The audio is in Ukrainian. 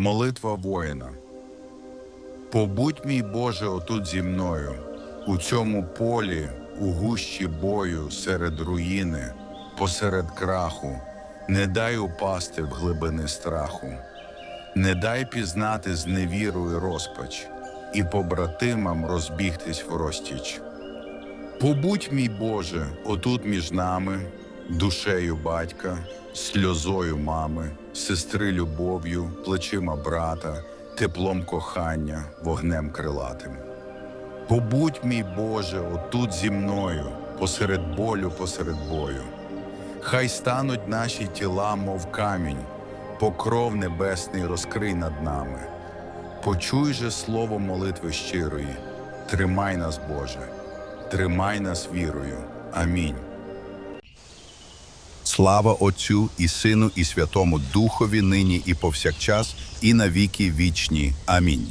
Молитва воїна. Побудь, мій Боже, отут зі мною, у цьому полі, у гущі бою, серед руїни, посеред краху, не дай упасти в глибини страху, не дай пізнати зневіру і розпач, і побратимам розбігтись в розтіч. Побудь, мій Боже, отут між нами, душею батька, сльозою мами, сестри любов'ю, плечима брата, теплом кохання, вогнем крилатим. Побудь, мій Боже, отут зі мною, посеред болю, посеред бою. Хай стануть наші тіла, мов камінь, покров небесний розкрий над нами. Почуй же слово молитви щирої, тримай нас, Боже, тримай нас вірою. Амінь. Слава Отцю і Сину, і Святому Духові нині і повсякчас, і на віки вічні. Амінь.